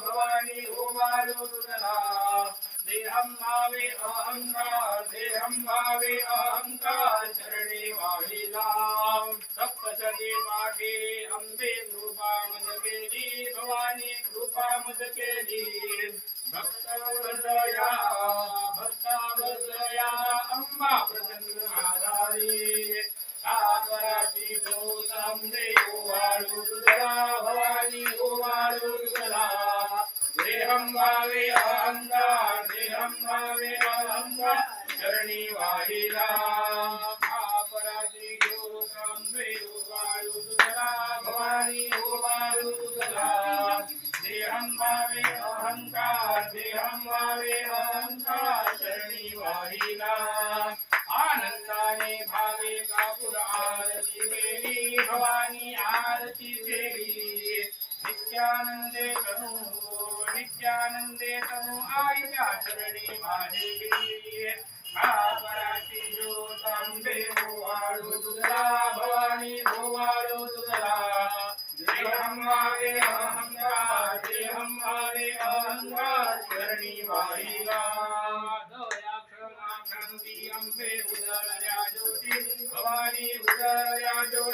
भवानी ओवाळू तुझला देहं भावे अहंकार देहं भावे अहंकार चरणे वाहिला. भवानी कृपा मज केली. भक्त हृदया भक्त हृदया अंबा प्रसन्न आधारी. सागराची ज्योत अंबे ओवाळू तुझला भवानी ओवाळू तुझला. देहं भावे अहंगा देहं भावे अहंगा चरणी वाहिला. देहं भावे अहंकार देहं भावे अहंकार चरणी वाहिला आनंदाने भावे कापूर आरती देवी भवानी आरती नित्यानंदे तनु नित्यानंदे तनु आईच्या चरणी माझी कापराची ज्योत अंबे ओवाळू Bhavani Bhavani Bhavani Bhavani Bhavani Bhavani Bhavani Bhavani Bhavani Bhavani Bhavani Bhavani Bhavani